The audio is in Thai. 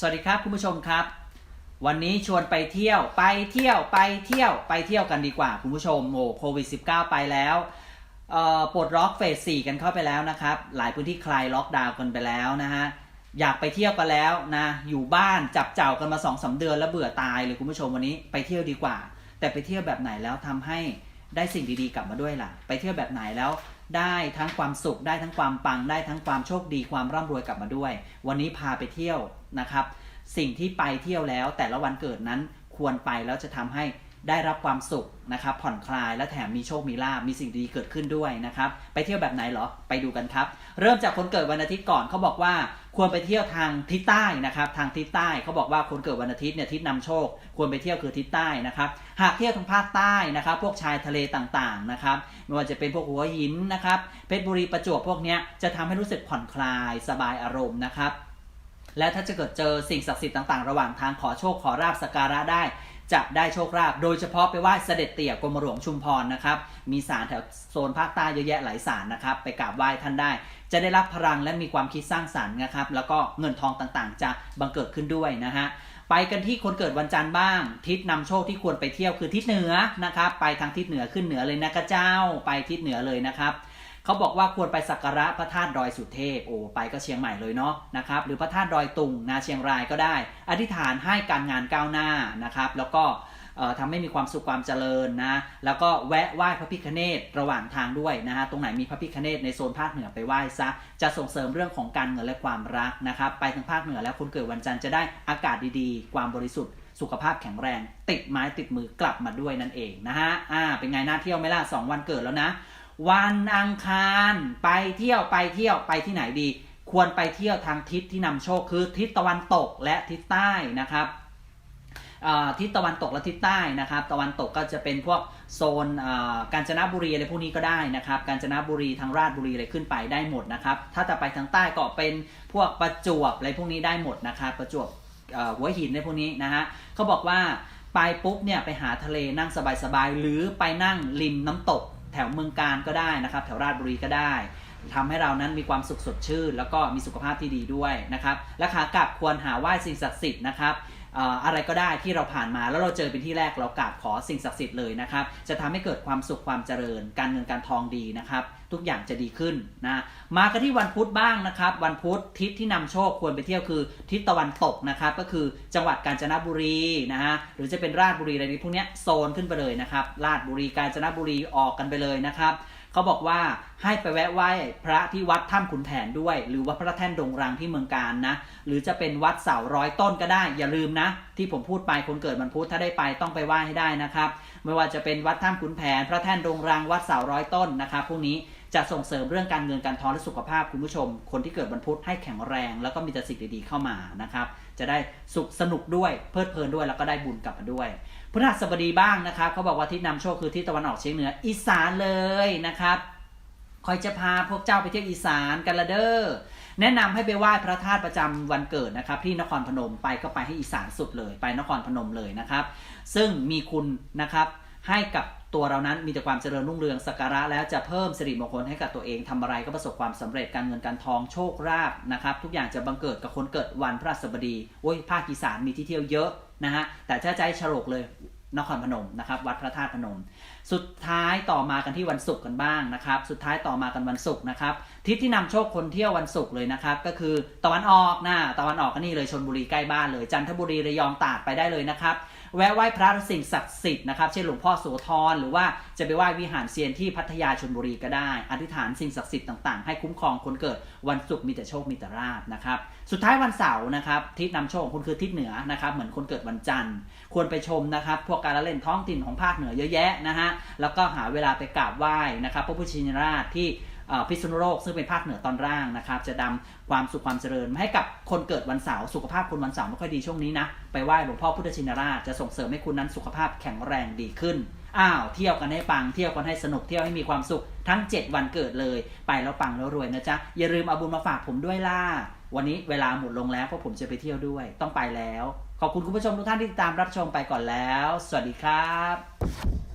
สวัสดีครับคุณผู้ชมครับ วันนี้ชวนไปเที่ยวไปเที่ยวไปเที่ยวไปเที่ยวกันดีกว่าคุณผู้ชมโอ้โควิด -19 ไปแล้วปลดล็อกเฟส4กันเข้าไปแล้วนะครับ หลายพื้นที่คลายล็อกดาวน์กันไปแล้วนะฮะอยากไปเที่ยวกันแล้วนะอยู่บ้านจับเจ้ากันมา2อสาเดือนแล้วเบื่อตายเลยคุณผู้ชมวันนี้ไปเที่ยวดีกว่า แต่ไปเที่ยวแบบไหนแล้วทำให้ได้สิ่งดีๆกลับมาด้วยล่ะ ไปเที่ยวแบบไหนแล้ว ได้ทั้งความสุขได้ทั้งความปังได้ทั้งความโชคดีความร่ำรวยกลับมาด้วย วันนี้พาไปเที่ยวนะครับ สิ่งที่ไปเที่ยวแล้วแต่ละวันเกิดนั้นควรไปแล้วจะทำให้ได้รับความสุขนะครับ ผ่อนคลายและแถมมีโชคมีลาบมีสิ่งดีเกิดขึ้นด้วยนะครับ ไปเที่ยวแบบไหนเหรอไปดูกันครับ เริ่มจากคนเกิดวันอาทิตย์ก่อนเขาบอกว่า ควรไปเที่ยวทางทิศใต้นะครับทางทิศใต้เขาบอกว่าคนเกิดวันอาทิตย์เนี่ยทิศนำโชค ควรไปเที่ยวคือทิศใต้นะครับ หากเที่ยวทางภาคใต้นะครับ พวกชายทะเลต่างๆนะครับไม่ว่าจะเป็นพวกหัวหินนะครับเพชรบุรีประจวบพวกเนี้ยจะทำให้รู้สึกผ่อนคลายสบายอารมณ์นะครับ และถ้าจะเกิดเจอสิ่งศักดิ์สิทธิ์ต่างๆ ระหว่างทางขอโชคขอราบสการะได้จะได้โชคลาภโดยเฉพาะไปไหว้เสด็จเตี่ยกรมหลวงชุมพรนะครับ มีศาลแถวโซนภาคใต้เยอะแยะหลายศาลนะครับ ไปกราบไหว้ท่านได้ จะได้รับพลังและมีความคิดสร้างสรรค์นะครับ แล้วก็เงินทองต่างๆ จะบังเกิดขึ้นด้วยนะฮะไปกันที่คนเกิดวันจันทร์บ้าง ทิศนำโชคที่ควรไปเที่ยวคือทิศเหนือนะครับ ไปทางทิศเหนือขึ้นเหนือเลยนะกระเจ้า ไปทิศเหนือเลยนะครับเขาบอกว่าควรไปสักการะพระธาตุดอยสุเทพ โอ้ไปก็เชียงใหม่เลยเนาะนะครับ หรือพระธาตุดอยตุงนาเชียงรายก็ได้ อธิษฐานให้การงานก้าวหน้านะครับ แล้วก็ ทำให้มีความสุขความเจริญนะ แล้วก็แวะไหว้พระพิฆเนศระหว่างทางด้วยนะฮะ ตรงไหนมีพระพิฆเนศในโซนภาคเหนือไปไหว้ซะ จะส่งเสริมเรื่องของการเงินและความรักนะครับ ไปทางภาคเหนือแล้วคนเกิดวันจันทร์จะได้อากาศดีๆ ความบริสุทธิ์สุขภาพแข็งแรง ติดไม้ติดมือกลับมาด้วยนั่นเองนะฮะ อ่า เป็นไงน่าเที่ยวไหมล่ะสองวันเกิดแล้วนะ วันอังคารไปเที่ยวไปเที่ยวไปที่ไหนดี ควรไปเที่ยวทางทิศที่นำโชคคือทิศตะวันตกและทิศใต้นะครับ ทิศตะวันตกและทิศใต้นะครับ ตะวันตกก็จะเป็นพวกโซนกาญจนบุรีอะไรพวกนี้ก็ได้นะครับ กาญจนบุรีทางราชบุรีอะไรขึ้นไปได้หมดนะครับ ถ้าจะไปทางใต้ก็เป็นพวกประจวบอะไรพวกนี้ได้หมดนะครับ ประจวบหัวหินในพวกนี้นะฮะเขาบอกว่าไปปุ๊บเนี่ยไปหาทะเลนั่งสบายๆหรือไปนั่งริมน้ำตก แถวเมืองการก็ได้นะครับ แถวราชบุรีก็ได้ทำให้เรานั้นมีความสุขสดชื่น แล้วก็มีสุขภาพที่ดีด้วยนะครับ และขากลับควรหาไหว้สิ่งศักดิ์สิทธิ์นะครับ อะไรก็ได้ที่เราผ่านมาแล้วเราเจอเป็นที่แรกเรากราบขอสิ่งศักดิ์สิทธิ์เลยนะครับ จะทำให้เกิดความสุขความเจริญ การเงินการทองดีนะครับ ทุกอย่างจะดีขึ้นนะมากันที่วันพุธบ้างนะครับ วันพุธทิศที่นำโชคควรไปเที่ยวคือ ทิศตะวันตกนะครับ ก็คือจังหวัดกาญจนบุรีนะฮะหรือจะเป็นราชบุรีอะไรนี้พวกนี้โซนขึ้นไปเลยนะครับราชบุรีกาญจนบุรีออกกันไปเลยนะครับ เขาบอกว่าให้ไปแวะไหว้พระที่วัดถ้ำขุนแผนด้วย หรือวัดพระแท่นดงรังที่เมืองการนะ หรือจะเป็นวัดเสาร้อยต้นก็ได้ อย่าลืมนะ ที่ผมพูดไปคนเกิดวันพุธถ้าได้ไปต้องไปไหว้ให้ได้นะครับ ไม่ว่าจะเป็นวัดถ้ำขุนแผน พระแท่นดงรังวัดเสาร้อยต้นนะครับพวกนี้ จะส่งเสริมเรื่องการเงินการทองและสุขภาพคุณผู้ชม คนที่เกิดวันพุธให้แข็งแรง แล้วก็มีแต่สิ่งดีๆเข้ามานะครับจะได้สุขสนุกด้วยเพลิดเพลินด้วยแล้วก็ได้บุญกลับมาด้วยพฤหัสบดีบ้างนะครับเขาบอกว่าทิศนำโชคคือทิศตะวันออกเฉียงเหนืออีสานเลยนะครับคอยจะพาพวกเจ้าไปเที่ยวอีสานกันละเด้อ แนะนำให้ไปไหว้พระธาตุประจำวันเกิดนะครับ ที่นครพนมไปก็ไปให้อีสานสุดเลย ไปนครพนมเลยนะครับ ซึ่งมีคุณนะครับให้กับ ตัวเรานั้นมีแต่ความเจริญรุ่งเรืองสักการะแล้วจะเพิ่มสิริมงคลให้กับตัวเองทำอะไรก็ประสบความสำเร็จการเงินการทองโชคลาภนะครับ ทุกอย่างจะบังเกิดกับคนเกิดวันพระศัสบดีโอ้ยภาคอีสานมีที่เที่ยวเยอะนะฮะแต่ถ้าใจฉลกเลยนครพนมนะครับวัดพระธาตุพนม สุดท้ายต่อมากันที่วันศุกร์กันบ้างนะครับ สุดท้ายต่อมากันวันศุกร์นะครับทิศที่นำโชคคนเที่ยววันศุกร์เลยนะครับก็คือตะวันออกนะตะวันออกก็นี่เลยชนบุรีใกล้บ้านเลยจันทบุรีระยองตาดไปได้เลยนะครับ แวะไหว้พระสิ่งศักดิ์สิทธิ์นะครับเช่นหลวงพ่อโสธรหรือว่าจะไปไหว้วิหารเซียนที่พัทยาชนบุรีก็ได้ อธิษฐานสิ่งศักดิ์สิทธิ์ต่างๆ ให้คุ้มครองคนเกิดวันศุกร์มีแต่โชคมีแต่ราบนะครับสุดท้ายวันเสาร์นะครับทิศนำโชคของคุณคือทิศเหนือนะครับเหมือนคนเกิดวันจันทร์ ควรไปชมนะครับพวกการละเล่นท้องถิ่นของภาคเหนือเยอะแยะนะฮะแล้วก็หาเวลาไปกราบไหว้นะครับพระพุทธชินราชที่ พิษณุโลกซึ่งเป็นภาคเหนือตอนล่างนะครับ จะนำความสุขความเจริญมาให้กับคนเกิดวันเสาร์สุขภาพคนวันเสาร์ไม่ค่อยดีช่วงนี้นะไปไหว้หลวงพ่อพุทธชินราชจะส่งเสริมให้คุณนั้นสุขภาพแข็งแรงดีขึ้นอ้าวเที่ยวกันให้ปังเที่ยวกันให้สนุกเที่ยวให้มีความสุขทั้ง 7 วันเกิดเลย ไปแล้วปังแล้วรวยนะจ๊ะอย่าลืมเอาบุญมาฝากผมด้วยล่ะวันนี้เวลาหมดลงแล้วเพราะผมจะไปเที่ยวด้วยต้องไปแล้ว ขอบคุณคุณผู้ชมทุกท่านที่ติดตามรับชมไปก่อนแล้ว สวัสดีครับ